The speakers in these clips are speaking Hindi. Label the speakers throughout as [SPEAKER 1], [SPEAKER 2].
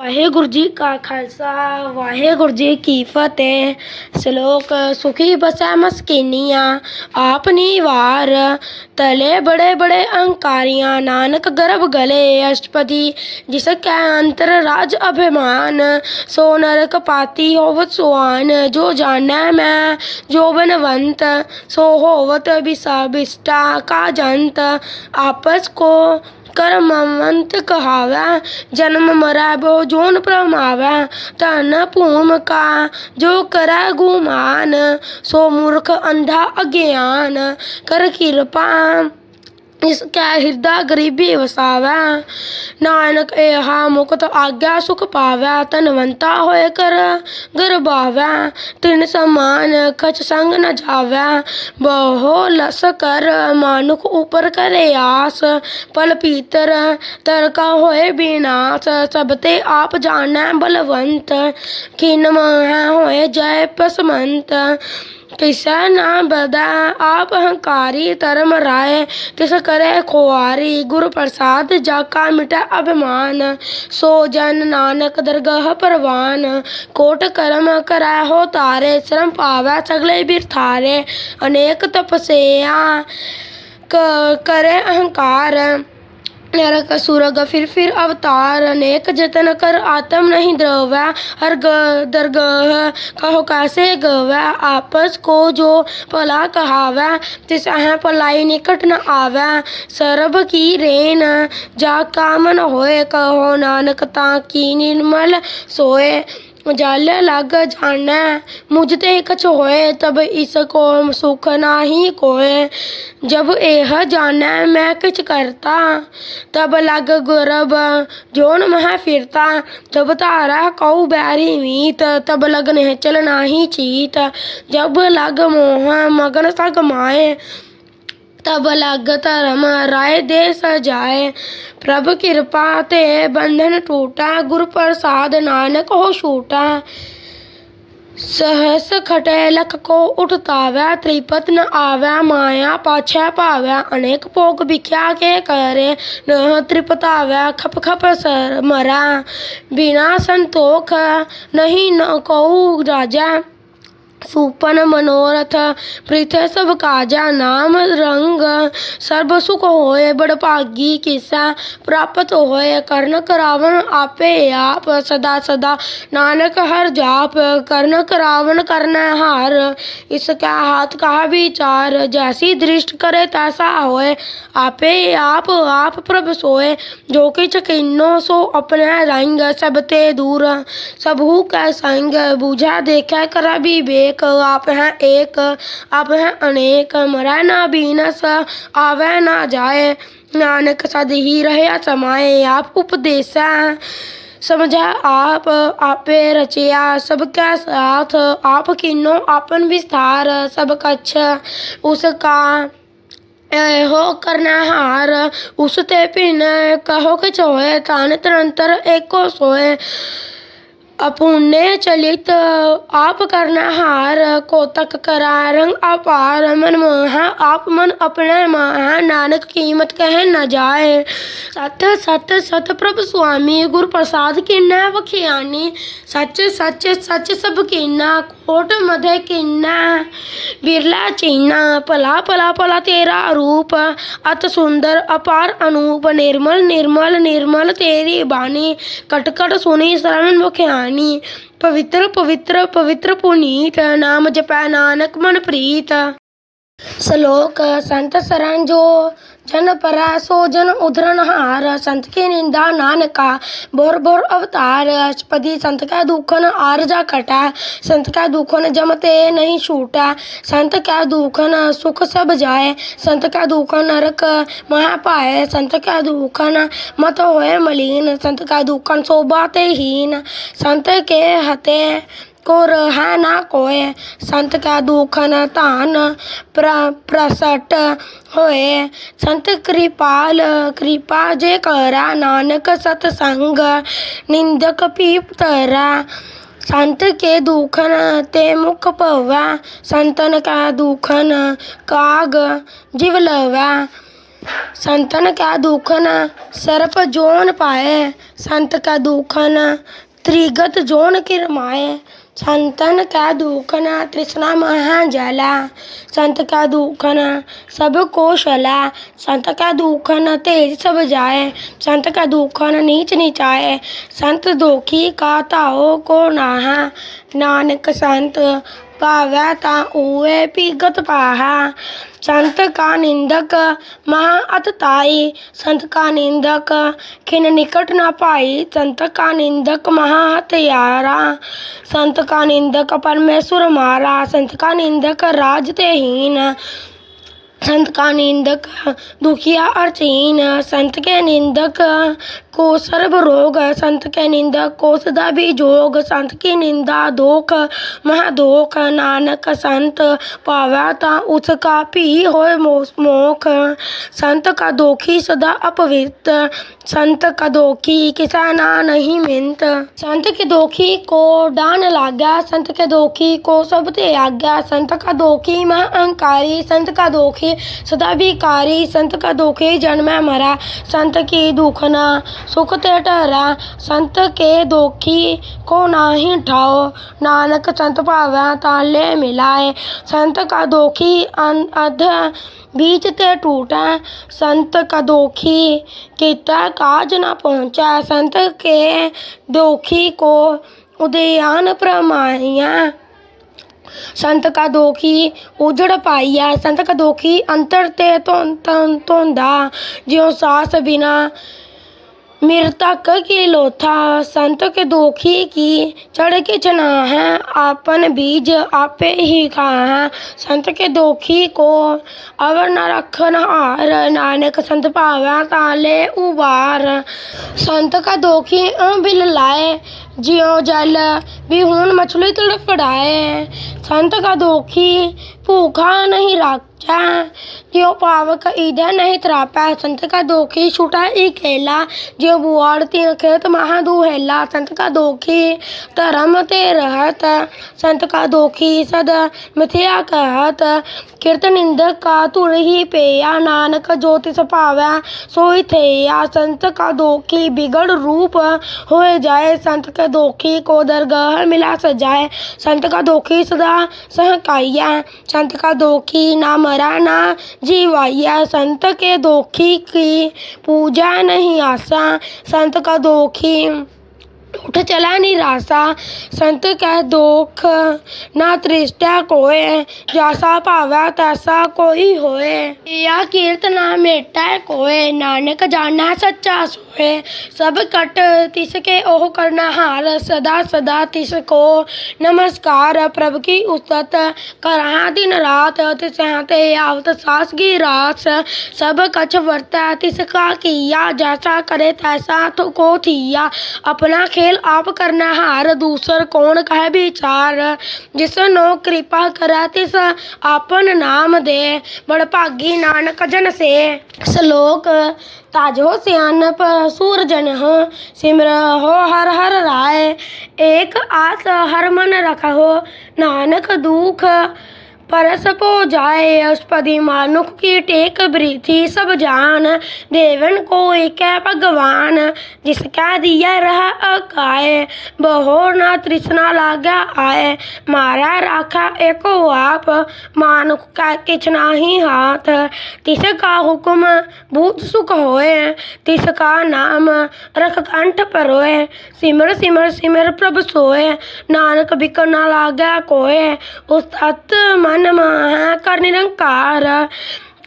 [SPEAKER 1] ਵਾਹਿਗੁਰੂ ਜੀ ਕਾ ਖਾਲਸਾ ਵਾਹਿਗੁਰੂ ਜੀ ਕੀ ਫਤਿਹ ਸ਼ਲੋਕ ਸੁਖੀ ਬਸੈ ਮਸਕੀਨੀਆਂ ਆਪ ਨਿਵਾਰ ਤਲੇ ਬੜੇ ਬੜੇ ਅਹੰਕਾਰੀਆਂ ਨਾਨਕ ਗਰਭ ਗਲੇ ਅਸ਼ਟਪਦੀ ਜਿਸ ਕੈ ਅੰਤਰ ਰਾਜ ਅਭਿਮਾਨ ਸੋ ਨਰਕ ਪਾਤੀ ਹੋਵਤ ਸੁਆਨ ਜੋ ਜਾਣੈ ਮੈਂ ਜੋ ਬਨਵੰਤ ਸੋ ਹੋਵਤ ਬਿਸਾ ਬਿਸਟਾ ਕਾ ਜੰਤ ਆਪਸ ਕੋ ਕਰਮਵੰਤ ਕਹਾਵੈ, ਜਨਮ ਮਰੈ ਬੋ ਜੋਨ ਪ੍ਰਮਾਵੈ, ਧਨ ਭੂਮ ਕਾ ਜੋ ਕਰੈ ਗੁਮਾਨ ਸੋ ਮੂਰਖ ਅੰਧਾ ਅਗਿਆਨ, ਕਰ ਕਿਰਪਾ ਇਸ ਕੈ ਹਿਰਦਾ ਗਰੀਬੀ ਵਸਾਵੈ ਨਾਨਕ ਏਹਾ ਮੁਕਤ ਆਗਿਆ ਸੁਖ ਪਾਵੈ ਧਨਵੰਤਾ ਹੋਏ ਕਰ ਗਰਬਾਵੈ ਤਿਨ ਸਮਾਨ ਕਛ ਸੰਗ ਨ ਜਾਵੈ ਬਹੁ ਲਸ ਕਰ ਮਾਨੁਖ ਉਪਰ ਕਰੇ ਆਸ ਪਲ ਪੀਤਰ ਤਰਕਾ ਹੋਏ ਬਿਨਾਸ਼ ਸਭ ਤੇ ਆਪ ਜਾਣੈ ਬਲਵੰਤ ਕਿਨ ਮੋਹ ਹੋਏ ਜੈ ਪਸਮੰਤ ਨਾ ਬਦਾ, ਆਪ ਹੰਕਾਰੀ ਧਰਮ ਰਾਏ, ਤਿਸ ਕਰੇ ਖੁਆਰੀ, ਗੁਰ ਪ੍ਰਸਾਦ ਜਾ ਕਾ ਮਿਟੈ ਅਭਿਮਾਨ, ਸੋ ਜਨ ਨਾਨਕ ਦਰਗਾਹ ਪਰਵਾਨ, ਕੋਟ ਕਰਮ ਕਰੈ ਹੋ ਤਾਰੇ ਸ਼ਰਮ ਪਾਵੈ ਸਗਲੇ ਬਿਰਥਾਰੇ ਅਨੇਕ ਤਪਸਿਆ ਕਰੇ ਅਹੰਕਾਰ। नरक सुरग फिर फिर अवतार अनेक जतन कर आत्म नहीं द्रवै हर दरगह कहो कैसे गवै आपस को जो भला कहावै तिस भलाई निकट न आवै सरब की रेन जा कामन होए कहो नानक ता की निर्मल सोए जल लग जानै, मुझ ते कछ होए तब इसको सुख नाही कोय जब एह जानै मैं किछ करता, तब लग गुरब जोन मह फिरता। जब तारा कऊ बैरी मीत, तब लग निहचल नाही चीत। जब लग मोह मगन सग माए तब लग धर्म राय दे सजाए। प्रभ कृपा ते बंधन टूटा गुर प्रसाद नानक हो छूटा। सहस खटे लख को उठतावै त्रिपत न आवै, माया पाछै पावै, अनेक भोग भिख्या के करे। न त्रिपतावै खप खप सर मरा। बिना संतोख नहीं न कहू राजा। सुपन मनोरथ प्रीथे सब काजा, नाम, रंग। सर्ब सुख होए बड़ भागी किसा, प्राप्त होए कर्ण करावन आपे आप, सदा सदा नानक हर जाप। कर्ण करावन करना हार, इसका हाथ का विचार। जैसी दृष्ट करे तैसा होए आपे आप आप प्रभ सोए जो कि किन्नो सो अपने रंग, सब ते दूर। सबहु कै संग, बुझा देखा कर विवेक। अनेक आप हैं एक आप हैं अनेक। मरे ना बीनस आवे ना जाए। नानक सद ही रहे समाए, आप उपदेश। हैं समझा आप, आपे रचया सबका साथ। आप किन्नो आपन विस्तार, सब कछ उसका हो करना हार। उसते भिन्न कहो कि छोए तान तरंतर एको सोए। ਸੋਏ अपुण्य चलित आप करना हार, कोतक करा रंग अपार, मन मोहा, आप मन अपने महा, नानक कीमत कह न जाए। सत सत सत प्रभ स्वामी, गुरु प्रसाद किन्ना वखियानी। सच सच सच सब किन्ना कोट मधे किन्ना। बिरला चीना, पला पला पला तेरा रूप। अत सुंदर, अपार, अनूप, निर्मल निर्मल निर्मल तेरी बानी कट कट सुनी शरण मुखियानी జ్ఞాని. పవిత్ర పవిత్ర పవిత్ర పునీత నామ జప నానక్ మన ప్రీత. श्लोक संत सरन जो जन परासो जन उधरण हार। संत के निंदा नानका। बोर बोर अवतार। अष्टपदी संत का दुखन आरजा कटा। संत का दुखन जमते नहीं छूटा। संत का दुखन सुख सब जाए। संत का दुखन नरक महा पाए। संत का दुखन मत होए मलिन। संत का दुखन शोभाते हीन। संत के हते को रहा ना कोय संत का दुख न तान प्र, प्रसट होए। संत कृपाल, कृपा जे करा नानक सतसंग, निंदक पीप तरा। संत के दुखन ते मुख पवा। संतन का दुखन काग जिवलवा संतन का दुखन सर्प जोन पाए। संत का दुखन त्रिगत जोन किरमाए। संतन का दुखन तृष्णा महा जला संत का दुखन सब कोशला। संत का दुखन तेज सब जाए। संत का दुखन नीच नीचाए। संत दोखी का ताओ को नाहा। नानक संत पावै ता उए पीगत पाहा संत का निंदक महा अतताई संत का निंदक खिन निकट न पाई संत का निंदक महा हत्यारा संत का निंदक परमेश्वर मारा संत का निंदक राज ते हीन संत का निंदक, दुखिया अर्चहीन संत के निंदक को सर्व रोग, संत के निंदक को सदा भी जोग। संत की निंदा दोख, महादोख। नानक संत पावा ता उसका भी मो- मोख। संत का दोखी सदा अपवित्र। संत का दोखी किसा ना नहीं मिंत। संत के दोखी को डान लाग्या। संत के दोखी को सब ते आज्ञा। संत का दोखी मह अहंकारी संत का दोखी सदा विकारी संत का दोखी जन्म मरा। संत की दुखना सुख ते ठहरा। संत के दोखी को नाही ठाओ। नानक संत पावै ताले मिलाए। संत का दोखी अध बीच ते टूटा। संत का दोखी किता काज न पहुँचा। संत के दोखी को उदयान प्रमाया संत का दोखी उजड़ पाइया संत का दोखी अंतर ते धोंदा ज्यो सास बिना मृतक की लोथा संत के दोखी की चढ़ के चना है आपन बीज आपे ही खा है संत के दोखी को अवर न रखन हार नानक संत पावै ताले उबार संत का दोखी बिल लाए जियो जल भी हून मछली तड़फड़ाए संत का दोखी भूखा नहीं राजा जियो पावक ईदे नहीं त्रापा संत का दोखी छूटा ई खेला जियो बुआड़ती खेत महा दुहेला संत का दोखी धर्म ते रहत संत का दोखी सद मिथ्या कहत कीर्त निंदक का तुर ही पेया नानक ज्योतिष पावै सोई थेया संत का दोखी बिगड़ रूप हो जाए के दोखी को दरगाह मिला सजाए। संत का दोखी सदा सहकाइया। संत का दोखी ना मरा, ना जीवाइया। संत के दोखी की पूजा नहीं आसा संत का दोखी उठ चला निराशा संत कह दोख ना तृष्टा कोय जैसा पावै तैसा कोई होए। या कीर्त ना मेटा कोय नानक जाना सच्चा सोए। सब कट तिसके ओह करना हार, सदा सदा तिसको नमस्कार। प्रभु की उस्तत करहा दिन रात तिस ते आवत सास की रास। सब कछ वर्त, तिसका किया, जैसा करे तैसा तो को थिया। अपना खेल आप करना हार, दूसर कौन कह विचार? जिस नो कृपा करै तिस आपन नाम दे। बड़ नानक जन से। श्लोक ताजो सियानप सूर जन हो, सिमर हो हर हर राय। एक आस हर मन रखो नानक दुख परस पो जाए अष्पदी मानुख की टेक ब्रीथी सब जान, देवन को एक भगवान जिसका दिया रहा अकाय। बहो न तृष्णा लागा आए, मारा राखा एको आप। मानुख का किछ नाही हाथ तिसका हुक्म भूत सुख होए। तिसका नाम रख कंठ परोए। सिमर सिमर सिमर प्रभ सोए। नानक बिक न लागा कोय उस तत् मन मह कर निरंकार,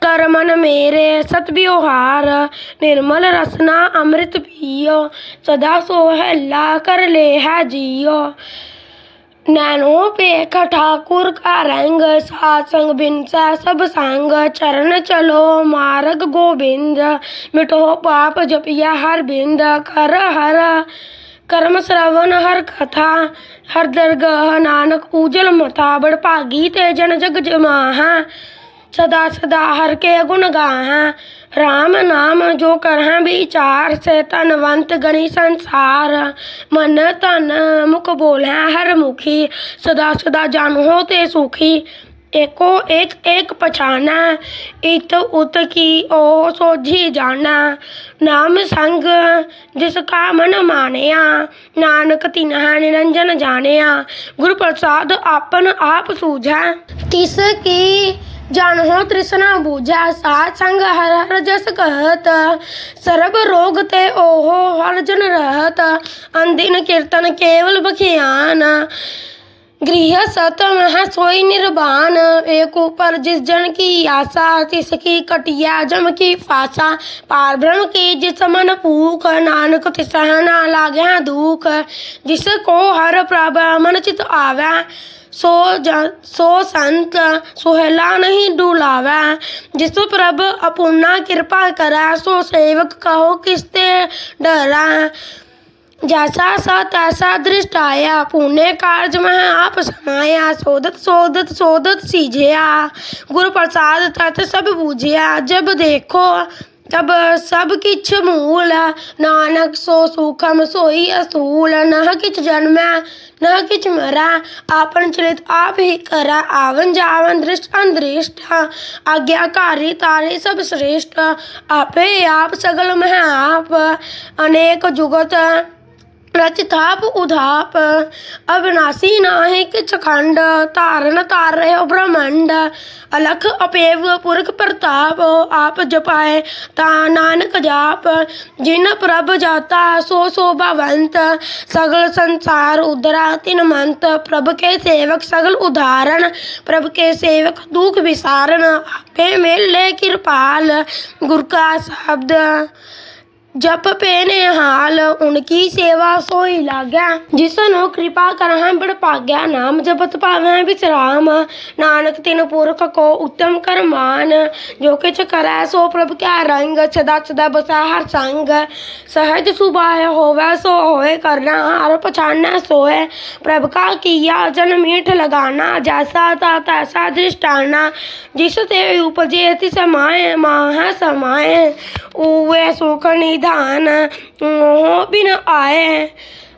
[SPEAKER 1] कर मन मेरे सत व्यवहार, निर्मल रसना अमृत पियो, सदा सोहला कर ले है जियो। नैनो पे ठाकुर का रंग, सासंग बिन सा सब संग, चरण चलो मार्ग गोविंद, मिटो पाप जपिया हर बिंद, कर हर कर्म श्रवण हर कथा हर दरगाह नानक उजल मता बड़ भागी ते जन जग जमाहा सदा सदा हर के गुण गाहा राम नाम जो करह विचार से तनवंत गणी संसार मन तन मुख बोले हर मुखी सदा सदा जान हो ते सुखी एको एक एक पछाना इत उत की ओ सोझी जाना नाम संग जिसका मन मानिया नानक तिन्हा निरंजन जानिया गुरु प्रसाद आपन आप सूझा तिस की जानो तृष्णा बूझा सात संग हर हर जस कहत सर्ब रोग ते ओहो हर जन रहत अंदिन कीर्तन केवल बखियान गृह सत मह सोई निर्वाण एक ऊपर जिस जन की आशा तिसकी कटिया, जम की फासा। ब्रह्म की जिस मन पूख नानक तिसह ना लागे दुख। जिसको हर प्रभु चित आवे, सो ज, सो संत सुहेला नहीं डुलावे। जिस प्रभ अपूर्णा कृपा करा, सो सेवक कहो किसते डरा। जैसा सा तैसा दृष्ट आया, पुण्य कार्य में आप समाया सोदत सोदत सोदत सीझिया। गुरु प्रसाद तत् सब बूझिया, जब देखो, तब सब किछ मूल। नानक सो सुखम सोई असूल, न किछ जन्म, न किछ मरा। आपन चलित आप ही करा आवन जावन दृष्ट अनदृष्ट आज्ञाकारी तारे सब श्रेष्ठ, आपे आप सगल में आप। अनेक जुगत रचिताप उधाप अविनाशी नाहि किछ खंड तारन तार रहे ब्रह्मंड अलख अपेव पुरख प्रताप आप जपाए ता नानक जाप जिन प्रभ जाता सो शोभावंत सगल संसार उदरा तिन मंत प्रभ के सेवक सगल उदाहरण प्रभ के सेवक दुख विसारण आपे मेल ले कृपाल गुरु का शब्द जप पेने हाल उनकी सेवा सोई लाग्या जिसनो कृपा करह बड़ पाग्या नाम जपत पावे विश्राम नानक तिन पुरख को उत्तम कर मान जो किछ करे सो प्रभु क्या रंग, सदा सदा बसा हर संग। सहज सुभाय होवे, सो होए करना, हर पछाना सोए प्रभु का किया, जन मीठ लगाना, जैसा था तैसा दृष्टाना। जिस ते उपजे ति समाए माह समाए। उवे सुख निधान मोह बिन आए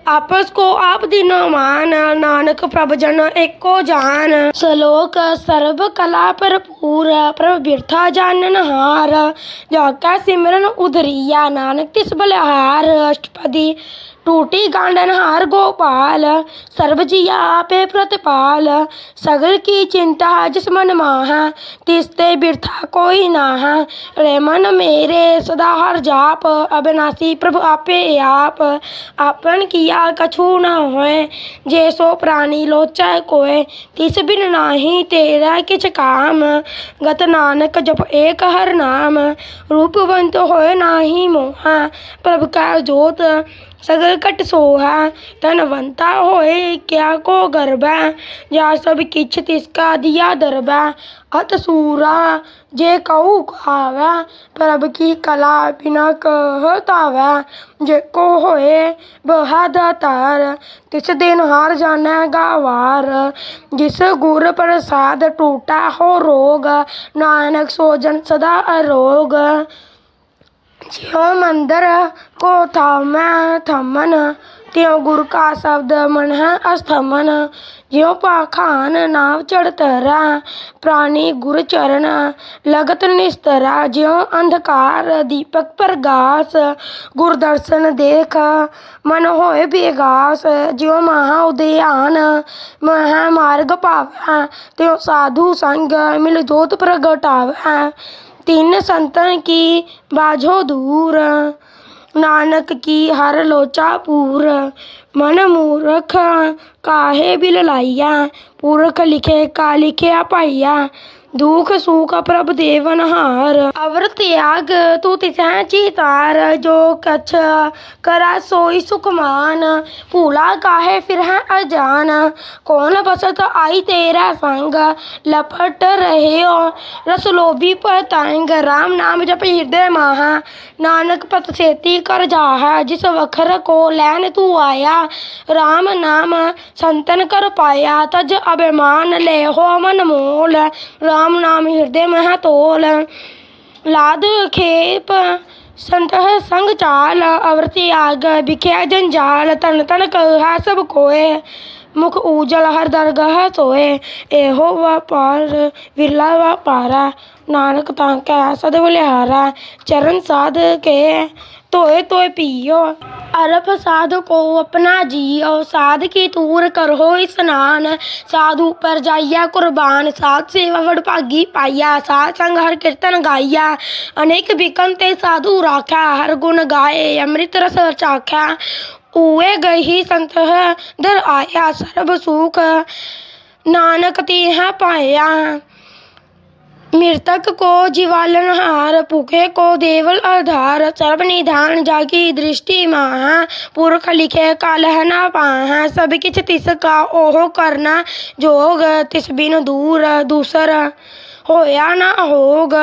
[SPEAKER 1] आपस को आप दिनो मान नानक प्रभ जन एको जान सलोक सर्व कला पर पूरा प्रभ बिरथा जानन हार जाका सिमरन उधरिया नानक तिस बलिहार अष्टपदी टूटी गांडन हार गोपाल सर्व जिया आपे प्रतिपाल। सगल की चिंता जिस मन माहा, तिसते बिरथा कोई नाहा। रे मन मेरे सदा हर जाप अविनाशी प्रभु आपे आप। आपन किया कछु न होए, जे सो प्राणी लोचा कोय तिस बिन नाही तेरा किछ काम, गत नानक जप एक हर नाम। रूपवंत होए नाही मोहा, प्रभु का जोत सगल कट सोहा धनवंता होए क्या को गरबा या सब किछ तिसका दिया दरबा अत सूरा जे कहू खावा प्रभ की कला बिना कहतावा जे को होए बहादातार तिस दिन हार जाना गावार जिस गुर प्रसाद टूटा हो रोग नानक सोजन सदा अरोग ज्यो मंदिर को थामै थमन त्यों गुरु का शब्द मन है अस्थमन ज्यो पाखान नाव चढ़तरा प्राणी गुरु चरण लगत निस्तरा ज्यो अंधकार दीपक प्रगास गुरु दर्शन देख मन होए बेगास ज्यो महा उदयान महा मार्ग पावै त्यों साधु संग मिल जोत प्रगटावै तीन संतन की बाझो दूर। नानक की हर लोचा पूर। मन मूर्ख काहे बिल लाइया पुरख लिखे का लिखे पाइया दुख सुख प्रभ देवन हार अवर त्याग तू तिसह चितार जो कछ करा सोई सुख मान भूला काहे फिर है अजान कौन बसत आई तेरा संग लपट रहे हो रस लोभी पतंग राम नाम जप हृदय माहा नानक पत सेती कर जाहा जिस वखर को लैन तू आया राम नाम संतन कर पाया तज अभिमान ले हो मन मोल राम नाम हृदय मह तोल। लाद खेप संत संग चाल अवृति आग बिख्या जंजाल, तन तन कहा सब कोय मुख उजल हर दरगह सोए। एहो व्यापार विरला व्यापारा नानक तांका सदव लिहारा चरण साध के। तोय तोय पियो अरप साधु को अपना जियो साध की तूर करो स्नान साधु पर जाइया कुर्बान साध सेवा वडभागी पाइया साध संग हर कीर्तन गाइया अनेक बिकनते साधु राख्या हर गुण गाए अमृत रस चाख्या उए गही संत दर आया सर्व सुख नानक ते पाया मृतक को जीवालनहार पुखे को देवल आधार सर्व निधान जाकी दृष्टि माह, पुरख लिखे कालहना पाह। सब तिस का ओह करना जोग, तिस बिन दूर दूसर होया न होग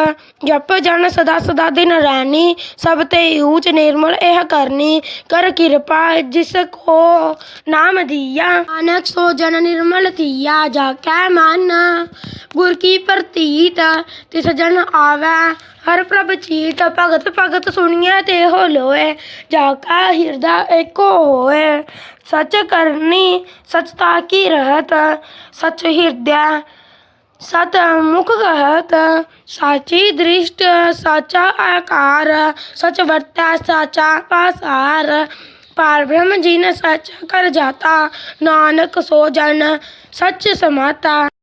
[SPEAKER 1] जप जन सदा सदा दिन रैनी सब ते ऊच निर्मल एह करनी कर कृपा जिसको नाम दिया नानक सो जन निर्मल थिया जाकै मन गुर की प्रतीत तिस जन आवे हर प्रभ चीत भगत भगत सुनिए ते हो लोए जाका हृदय एको होए सच करनी सचता की रहत सच हृदय सत मुख कहत साची दृष्ट, सच आकार, सच वर्ता, साचा पासार। पार ब्रह्म जी ने सच कर जाता, नानक सो जन, सच समाता।